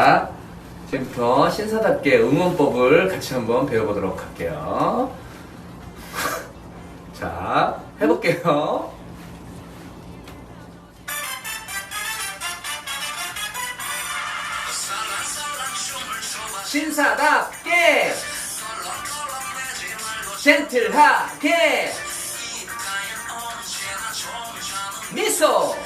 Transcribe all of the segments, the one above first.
자, 지금부터 신사답게 응원법을 같이 한번 배워보도록 할게요. 자, 해볼게요. 신사답게 젠틀하게 미소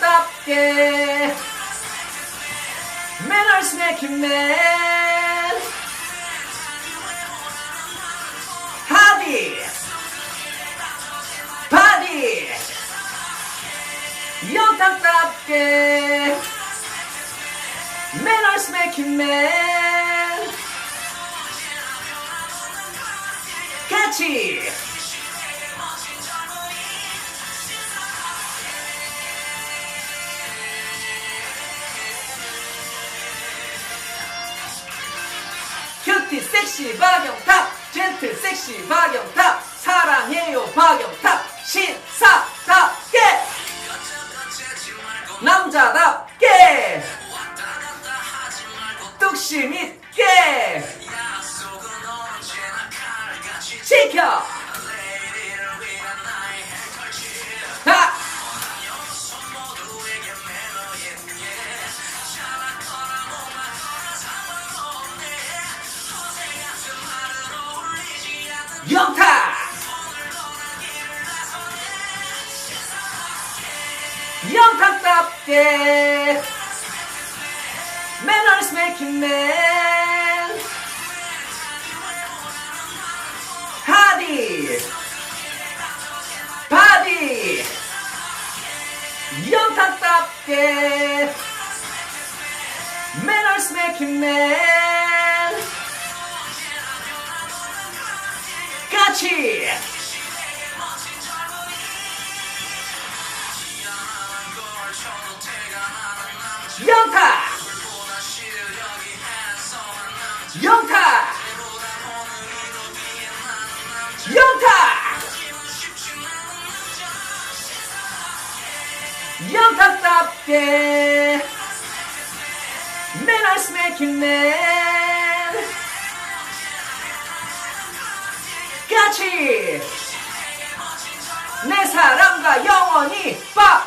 tapke. Men er ar smek men. Hadi. Padi yo tap tapke. Men er men. Catchy 큐티 섹시 박영탁. 젠틀 섹시 박영탁. 사랑해요 박영탁. 신사답게. 남자답게. 뚝심 있게. 지켜 영탁 영탁답게 making man 하디 바디 영탁답게 making man maçı. Yanka. Yanka. Yanka. Yanka tapte. Men asmek ne? 같이 내 사랑과 영원히 빠